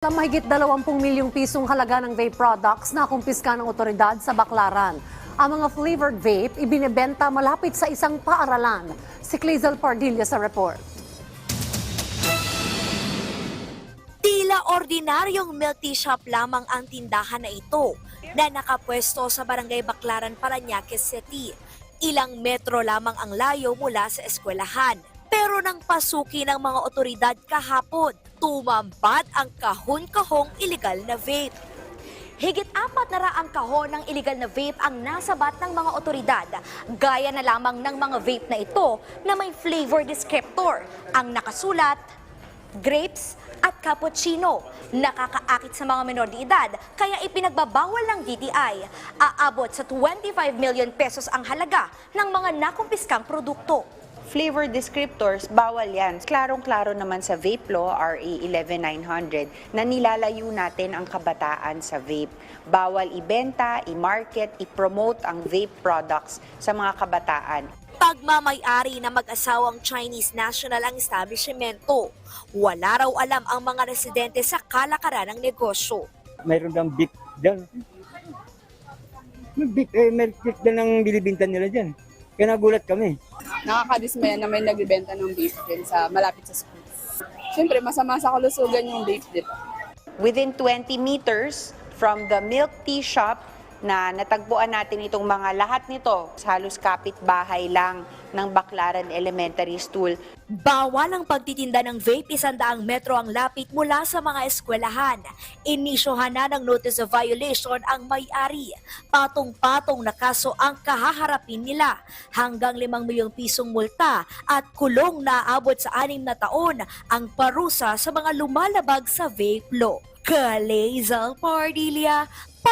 Sa mahigit 20 milyong pisong halaga ng vape products na kumpiska ng otoridad sa Baclaran. Ang mga flavored vape ibinebenta malapit sa isang paaralan. Si Clazel Pardilla sa report. Tila ordinaryong milk tea shop lamang ang tindahan na ito na nakapwesto sa Barangay Baclaran, Parañaque City. Ilang metro lamang ang layo mula sa eskwelahan. Pero nang pasuki ng mga otoridad kahapon, tumambat ang kahon-kahong illegal na vape. Higit apat na raang kahon ng illegal na vape ang nasabat ng mga otoridad. Gaya na lamang ng mga vape na ito na may flavor descriptor. Ang nakasulat, grapes at cappuccino. Nakakaakit sa mga menor de edad, kaya ipinagbabawal ng DTI. Aabot sa 25 million pesos ang halaga ng mga nakumpiskang produkto. Flavor descriptors, bawal yan. Klarong-klaro naman sa Vape Law, RA 11900, na nilalayo natin ang kabataan sa vape. Bawal ibenta, i-market, i-promote ang vape products sa mga kabataan. Pagmamayari na mag-asawang Chinese national ang establishmento. Wala raw alam ang mga residente sa kalakaran ng negosyo. mayroon daw beef dyan. May beef, eh, may beef din ang binibinta nila dyan. Kaya nagulat kami. Nakakadismaya na may nagbibenta ng vape din sa malapit sa school. Siyempre, masama sa kalusugan yung vape dip. Within 20 meters from the milk tea shop na natagpuan natin itong mga lahat nito, halos kapit-bahay lang ng Baclaran Elementary School. Bawal ang pagtitinda ng vape isandaang metro ang lapit mula sa mga eskwelahan. Inisyohan na ng notice of violation ang may-ari. Patong-patong na kaso ang kahaharapin nila. Hanggang 5 milyong pisong multa at kulong na aabot sa anim na taon ang parusa sa mga lumalabag sa vape law. Kalezal Pardilia